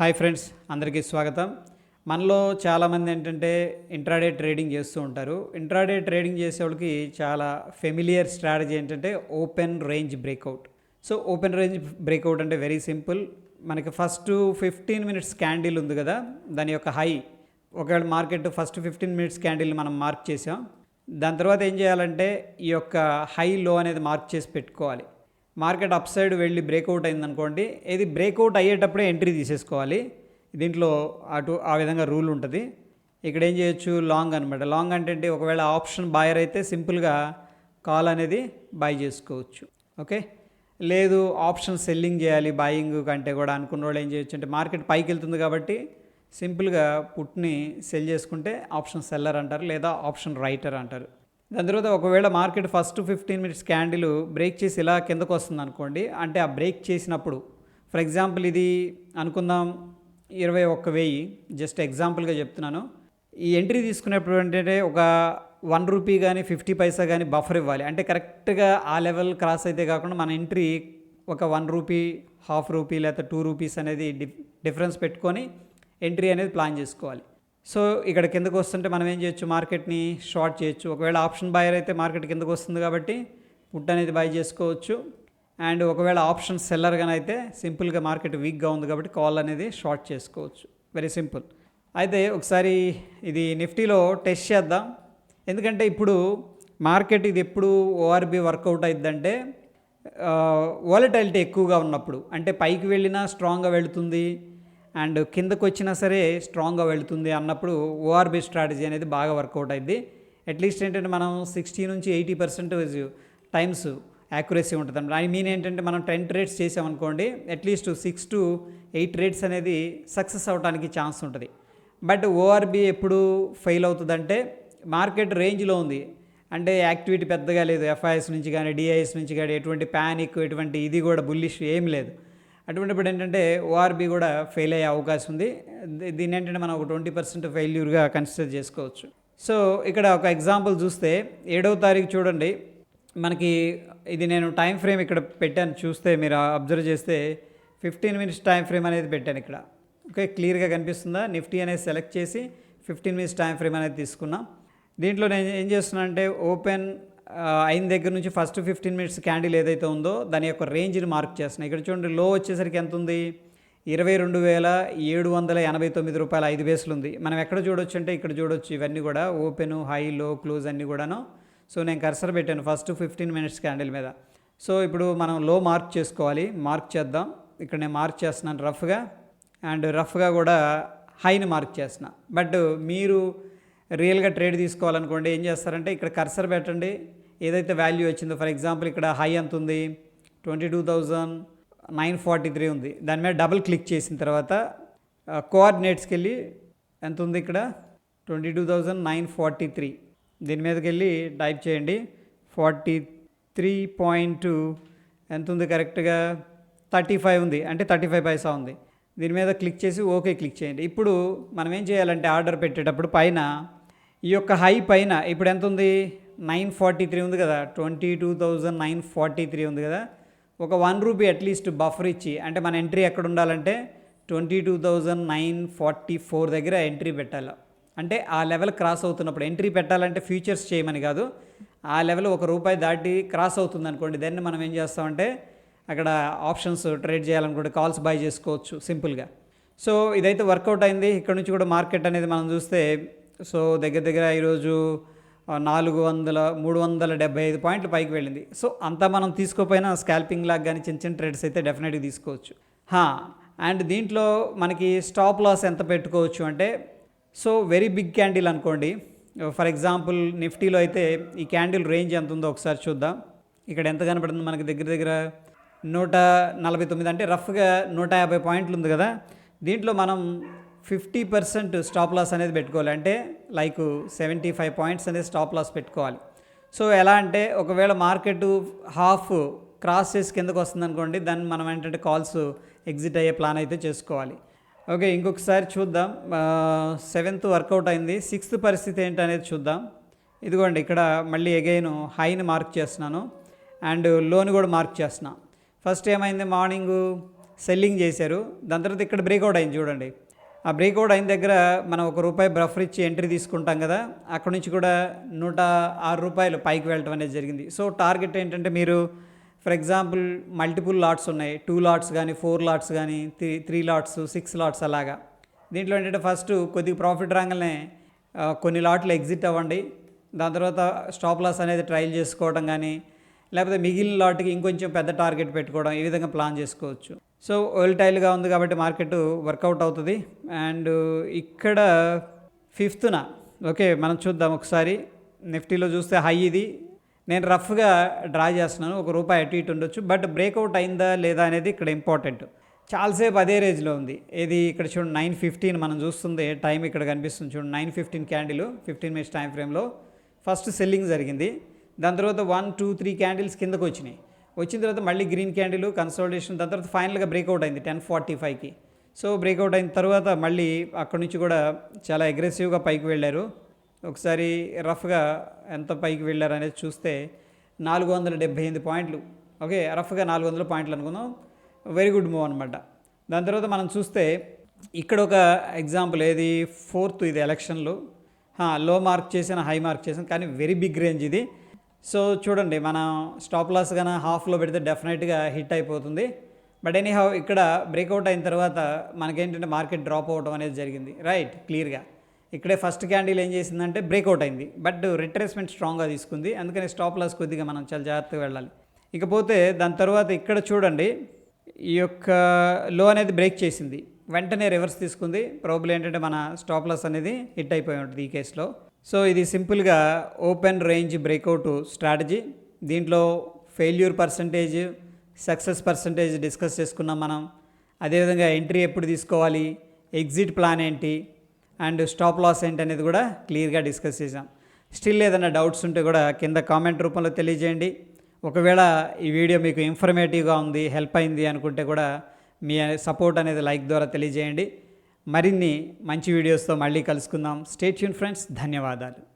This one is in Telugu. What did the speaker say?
హాయ్ ఫ్రెండ్స్ అందరికీ స్వాగతం. మనలో చాలామంది ఏంటంటే ఇంట్రాడే ట్రేడింగ్ చేస్తూ ఉంటారు. ఇంట్రాడే ట్రేడింగ్ చేసే వాళ్ళకి చాలా ఫెమిలియర్ స్ట్రాటజీ ఏంటంటే open range breakout so open range breakout అంటే వెరీ సింపుల్ మనకి ఫస్ట్ ఫిఫ్టీన్ మినిట్స్ క్యాండిల్ ఉంది కదా దాని యొక్క హై ఒకవేళ market first fifteen minutes candle మనం మార్క్ చేసాం. దాని తర్వాత ఏం చేయాలంటే ఈ యొక్క హై లో అనేది మార్క్ చేసి పెట్టుకోవాలి. మార్కెట్ అప్ సైడ్ వెళ్ళి బ్రేక్అవుట్ అయిందనుకోండి ఇది బ్రేక్అవుట్ అయ్యేటప్పుడే ఎంట్రీ తీసేసుకోవాలి. దీంట్లో అటు ఆ విధంగా రూల్ ఉంటుంది. ఇక్కడ ఏం చేయొచ్చు? లాంగ్ అనమాట లాంగ్ అంటే ఏంటి? ఒకవేళ ఆప్షన్ బాయర్ అయితే సింపుల్గా కాల్ అనేది బై చేసుకోవచ్చు. ఓకే? లేదు ఆప్షన్ సెల్లింగ్ చేయాలి బాయింగ్ కంటే కూడా అనుకున్న వాళ్ళు ఏం చేయొచ్చు అంటే మార్కెట్ పైకి వెళ్తుంది కాబట్టి సింపుల్గా పుట్ని సెల్ చేసుకుంటే ఆప్షన్ సెల్లర్ అంటారు లేదా ఆప్షన్ రైటర్ అంటారు. దాని తర్వాత ఒకవేళ market first fifteen minutes candle break చేసి ఇలా కిందకు వస్తుంది అనుకోండి అంటే ఆ బ్రేక్ చేసినప్పుడు ఫర్ ఎగ్జాంపుల్ ఇది అనుకుందాం ఇరవై ఒక్క వెయ్యి జస్ట్ ఎగ్జాంపుల్గా చెప్తున్నాను. ఈ ఎంట్రీ తీసుకునేప్పుడు ఏంటంటే ఒక వన్ రూపీ కానీ ఫిఫ్టీ పైసా కానీ బఫర్ ఇవ్వాలి. అంటే కరెక్ట్గా ఆ లెవెల్ క్రాస్ అయితే కాకుండా మన ఎంట్రీ ఒక వన్ రూపీ హాఫ్ రూపీ లేకపోతే టూ రూపీస్ అనేది డిఫరెన్స్ పెట్టుకొని ఎంట్రీ అనేది ప్లాన్ చేసుకోవాలి. సో ఇక్కడ కిందకు వస్తుంటే మనం ఏం చేయొచ్చు? మార్కెట్ని షార్ట్ చేయొచ్చు. ఒకవేళ ఆప్షన్ బయర్ అయితే మార్కెట్ కిందకు వస్తుంది కాబట్టి పుట్ అనేది బై చేసుకోవచ్చు. అండ్ ఒకవేళ ఆప్షన్ సెల్లర్ కానీ అయితే సింపుల్గా మార్కెట్ వీక్గా ఉంది కాబట్టి కాల్ అనేది షార్ట్ చేసుకోవచ్చు. Very simple. అయితే ఒకసారి ఇది నిఫ్టీలో టెస్ట్ చేద్దాం. ఎందుకంటే ఇప్పుడు మార్కెట్ ఇది ఎప్పుడు ఓఆర్బి వర్కౌట్ అయిద్దంటే వాలటైలిటీ ఎక్కువగా ఉన్నప్పుడు. అంటే పైకి వెళ్ళినా స్ట్రాంగ్గా వెళుతుంది. అండ్ కిందకు వచ్చినా సరే స్ట్రాంగ్గా వెళుతుంది అన్నప్పుడు ఓఆర్బి స్ట్రాటజీ అనేది బాగా వర్కౌట్ అయింది అట్లీస్ట్ ఏంటంటే మనం సిక్స్టీ నుంచి ఎయిటీ పర్సెంటేజ్ టైమ్స్ యాక్యురసీ ఉంటుంది అన్నమాట. ఐ మీన్ ఏంటంటే మనం టెన్ ట్రేడ్స్ చేసామనుకోండి at least six to eight trades అనేది సక్సెస్ అవడానికి ఛాన్స్ ఉంటుంది. బట్ ఓఆర్బి ఎప్పుడు ఫెయిల్ అవుతుందంటే మార్కెట్ రేంజ్లో ఉంది. అంటే యాక్టివిటీ పెద్దగా లేదు. ఎఫ్ఐఎస్ నుంచి కానీ డిఐఎస్ నుంచి కానీ ఎటువంటి ప్యానిక్ ఎటువంటి ఇది కూడా బుల్లిష్ ఏం లేదు. అటువంటిప్పుడు ఏంటంటే ఓఆర్బి కూడా ఫెయిల్ అయ్యే అవకాశం ఉంది దీని దీన్ని ఏంటంటే మనం ఒక ట్వంటీ పర్సెంట్ ఫెయిల్యూర్గా కన్సిడర్ చేసుకోవచ్చు. సో ఇక్కడ ఒక ఎగ్జాంపుల్ చూస్తే ఏడవ తారీఖు చూడండి. మనకి ఇది నేను టైం ఫ్రేమ్ ఇక్కడ పెట్టాను. చూస్తే మీరు అబ్జర్వ్ చేస్తే ఫిఫ్టీన్ మినిట్స్ టైం ఫ్రేమ్ అనేది పెట్టాను ఇక్కడ. ఓకే క్లియర్గా కనిపిస్తుందా? నిఫ్టీ అనేది సెలెక్ట్ చేసి ఫిఫ్టీన్ మినిట్స్ టైం ఫ్రేమ్ అనేది తీసుకున్నాం. దీంట్లో నేను ఏం చేస్తున్నానంటే ఓపెన్ అయిన దగ్గర నుంచి ఫస్ట్ ఫిఫ్టీన్ మినిట్స్ క్యాండిల్ ఏదైతే ఉందో దాని యొక్క రేంజ్ని మార్క్ చేస్తున్నాయి ఇక్కడ చూడండి లో వచ్చేసరికి ఎంత ఉంది? ఇరవై రెండు వేల ఏడు వందల ఎనభై తొమ్మిది రూపాయల ఐదు బేసులు ఉంది. మనం ఎక్కడ చూడొచ్చు అంటే ఇక్కడ చూడొచ్చు ఇవన్నీ కూడా ఓపెన్ హై లో క్లోజ్ అన్నీ కూడాను. సో నేను కర్సర్ పెట్టాను ఫస్ట్ ఫిఫ్టీన్ మినిట్స్ క్యాండిల్ మీద. సో ఇప్పుడు మనం లో మార్క్ చేసుకోవాలి. మార్క్ చేద్దాం. ఇక్కడ నేను మార్క్ చేస్తున్నాను రఫ్గా అండ్ రఫ్గా కూడా హైని మార్క్ చేస్తున్నా. బట్ మీరు రియల్గా ట్రేడ్ తీసుకోవాలనుకోండి ఏం చేస్తారంటే ఇక్కడ కర్సర్ పెట్టండి. ఏదైతే వాల్యూ వచ్చిందో ఫర్ ఎగ్జాంపుల్ ఇక్కడ హై ఎంత ఉంది? Twenty two thousand nine forty three ఉంది. దాని మీద డబుల్ క్లిక్ చేసిన తర్వాత కోఆర్డినేట్స్కి వెళ్ళి ఎంత ఉంది ఇక్కడ? Twenty two thousand nine forty three దీని మీదకి వెళ్ళి టైప్ చేయండి. ఫార్టీ త్రీ పాయింట్ ఎంత ఉంది కరెక్ట్గా థర్టీ ఫైవ్ ఉంది. అంటే థర్టీ ఫైవ్ పైసా ఉంది. దీని మీద క్లిక్ చేసి ఓకే క్లిక్ చేయండి. ఇప్పుడు మనం ఏం చేయాలంటే ఆర్డర్ పెట్టేటప్పుడు పైన ఈ యొక్క హై పైన ఇప్పుడు ఎంత ఉంది? నైన్ ఫార్టీ త్రీ ఉంది కదా twenty two thousand nine forty three ఉంది కదా ఒక వన్ రూపీ అట్లీస్ట్ బఫర్ ఇచ్చి అంటే మన ఎంట్రీ ఎక్కడ ఉండాలంటే twenty two thousand nine forty four దగ్గర ఎంట్రీ పెట్టాలి. అంటే ఆ లెవెల్ క్రాస్ అవుతున్నప్పుడు ఎంట్రీ పెట్టాలంటే ఫ్యూచర్స్ చేయమని కాదు ఆ లెవెల్ ఒక రూపాయి దాటి క్రాస్ అవుతుంది అనుకోండి దాన్ని మనం ఏం చేస్తామంటే అక్కడ ఆప్షన్స్ ట్రేడ్ చేయాలనుకుంటే కాల్స్ బై చేసుకోవచ్చు సింపుల్గా సో ఇదైతే వర్కౌట్ అయింది. ఇక్కడ నుంచి కూడా మార్కెట్ అనేది మనం చూస్తే సో దగ్గర దగ్గర ఈరోజు నాలుగు వందల మూడు వందల డెబ్బై ఐదు పాయింట్లు పైకి వెళ్ళింది. సో అంతా మనం తీసుకోపోయినా స్కాల్పింగ్ లాగా కానీ చిన్న చిన్న ట్రేడ్స్ అయితే డెఫినెట్గా తీసుకోవచ్చు. అండ్ దీంట్లో మనకి స్టాప్ లాస్ ఎంత పెట్టుకోవచ్చు అంటే సో వెరీ బిగ్ క్యాండిల్ అనుకోండి. ఫర్ ఎగ్జాంపుల్ నిఫ్టీలో అయితే ఈ క్యాండిల్ రేంజ్ ఎంత ఉందో ఒకసారి చూద్దాం. ఇక్కడ ఎంత కనపడుతుంది మనకి దగ్గర దగ్గర? నూట నలభై తొమ్మిది అంటే రఫ్గా నూట యాభై పాయింట్లు ఉంది కదా. దీంట్లో మనం ఫిఫ్టీ పర్సెంట్ స్టాప్ లాస్ అనేది పెట్టుకోవాలి. అంటే లైక్ సెవెంటీ ఫైవ్ పాయింట్స్ అనేది స్టాప్ లాస్ పెట్టుకోవాలి. సో ఎలా అంటే ఒకవేళ మార్కెట్ హాఫ్ క్రాస్ చేసి కిందకు వస్తుంది అనుకోండి దాన్ని మనం ఏంటంటే కాల్స్ ఎగ్జిట్ అయ్యే ప్లాన్ అయితే చేసుకోవాలి. ఓకే ఇంకొకసారి చూద్దాం. సెవెంత్ వర్కౌట్ అయింది. సిక్స్త్ పరిస్థితి ఏంటి అనేది చూద్దాం. ఇదిగోండి ఇక్కడ మళ్ళీ అగైన్ హైని మార్క్ చేస్తున్నాను. అండ్ లోన్ కూడా మార్క్ చేస్తున్నాను ఫస్ట్ ఏమైంది? మార్నింగ్ సెల్లింగ్ చేశారు. దాని తర్వాత ఇక్కడ బ్రేక్అవుట్ అయింది చూడండి. ఆ బ్రేక్అవుట్ అయిన దగ్గర మనం ఒక రూపాయి బ్రఫర్ ఇచ్చి ఎంట్రీ తీసుకుంటాం కదా అక్కడి నుంచి కూడా నూట ఆరు రూపాయలు పైకి వెళ్ళటం అనేది జరిగింది. సో టార్గెట్ ఏంటంటే మీరు ఫర్ ఎగ్జాంపుల్ మల్టిపుల్ లాట్స్ ఉన్నాయి. టూ లాట్స్ కానీ ఫోర్ లాట్స్ కానీ three three lots six lots అలాగా. దీంట్లో ఏంటంటే ఫస్ట్ కొద్దిగా ప్రాఫిట్ రాగానే కొన్ని లాట్లు ఎగ్జిట్ అవ్వండి. దాని తర్వాత స్టాప్ లాస్ అనేది ట్రయల్ చేసుకోవడం కానీ లేకపోతే మిగిలిన లాట్కి ఇంకొంచెం పెద్ద టార్గెట్ పెట్టుకోవడం ఈ విధంగా ప్లాన్ చేసుకోవచ్చు. సో ఓల్టైల్గా ఉంది కాబట్టి మార్కెట్ వర్కౌట్ అవుతుంది. అండ్ ఇక్కడ ఫిఫ్త్న ఓకే మనం చూద్దాం ఒకసారి. నిఫ్టీలో చూస్తే హై ఇది. నేను రఫ్గా డ్రా చేస్తున్నాను ఒక రూపాయి అటు ఇటు ఉండొచ్చు. బట్ బ్రేక్అవుట్ అయిందా లేదా అనేది ఇక్కడ ఇంపార్టెంట్. చాలాసేపు అదే రేంజ్లో ఉంది. ఇది ఇక్కడ చూడండి నైన్ ఫిఫ్టీన్ మనం చూస్తుంది టైం ఇక్కడ కనిపిస్తుంది చూడండి nine fifteen candle fifteen minutes time ఫ్రేమ్లో. ఫస్ట్ సెల్లింగ్ జరిగింది. దాని తర్వాత వన్ టూ త్రీ క్యాండిల్స్ కిందకు వచ్చినాయి. వచ్చిన తర్వాత మళ్ళీ గ్రీన్ క్యాండిల్ కన్సల్టేషన్ దాని తర్వాత ఫైనల్గా బ్రేక్అవుట్ అయింది టెన్ ఫార్టీ ఫైవ్కి. సో బ్రేక్అవుట్ అయిన తర్వాత మళ్ళీ అక్కడి నుంచి కూడా చాలా అగ్రెసివ్గా పైకి వెళ్ళారు. ఒకసారి రఫ్గా ఎంత పైకి వెళ్ళారు అనేది చూస్తే నాలుగు వందల డెబ్బై ఎనిమిది పాయింట్లు. ఓకే రఫ్గా నాలుగు వందల పాయింట్లు అనుకుందాం. వెరీ గుడ్ మూవ్ అనమాట దాని తర్వాత మనం చూస్తే ఇక్కడ ఒక ఎగ్జాంపుల్ ఏది? ఫోర్త్ ఇది ఎలక్షన్లు లో. మార్క్ చేసిన హై మార్క్ చేసిన కానీ వెరీ బిగ్ రేంజ్ ఇది. సో చూడండి మనం స్టాప్ లాస్ కానీ హాఫ్లో పెడితే డెఫినెట్గా హిట్ అయిపోతుంది. బట్ ఎనీ హౌ ఇక్కడ బ్రేక్అవుట్ అయిన తర్వాత మనకేంటంటే మార్కెట్ డ్రాప్ అవడం అనేది జరిగింది. రైట్ క్లియర్గా ఇక్కడే ఫస్ట్ క్యాండిల్ ఏం చేసిందంటే బ్రేక్అవుట్ అయింది. బట్ రిట్రేస్మెంట్ స్ట్రాంగ్గా తీసుకుంది. అందుకని స్టాప్ లాస్ కొద్దిగా మనం చాలా జాగ్రత్తగా వెళ్ళాలి. ఇకపోతే దాని తర్వాత ఇక్కడ చూడండి ఈ యొక్క లో అనేది బ్రేక్ చేసింది. వెంటనే రివర్స్ తీసుకుంది. ప్రాబ్లం ఏంటంటే మన స్టాప్ లాస్ అనేది హిట్ అయిపోయి ఉంటుంది ఈ కేసులో సో ఇది సింపుల్గా ఓపెన్ రేంజ్ బ్రేక్అవుట్ స్ట్రాటజీ. దీంట్లో failure percentage success percentage discuss చేసుకున్నాం మనం. అదేవిధంగా ఎంట్రీ ఎప్పుడు తీసుకోవాలి ఎగ్జిట్ ప్లాన్ ఏంటి అండ్ స్టాప్ లాస్ ఏంటి అనేది కూడా క్లియర్గా డిస్కస్ చేసాం స్టిల్ ఏదైనా డౌట్స్ ఉంటే కూడా కింద కామెంట్ రూపంలో తెలియజేయండి. ఒకవేళ ఈ వీడియో మీకు ఇన్ఫర్మేటివ్గా ఉంది హెల్ప్ అయింది అనుకుంటే కూడా మీ సపోర్ట్ అనేది లైక్ ద్వారా తెలియజేయండి. మరిన్ని మంచి వీడియోస్తో మళ్ళీ కలుసుకుందాం. స్టేట్ యూన్ ఫ్రెండ్స్ ధన్యవాదాలు.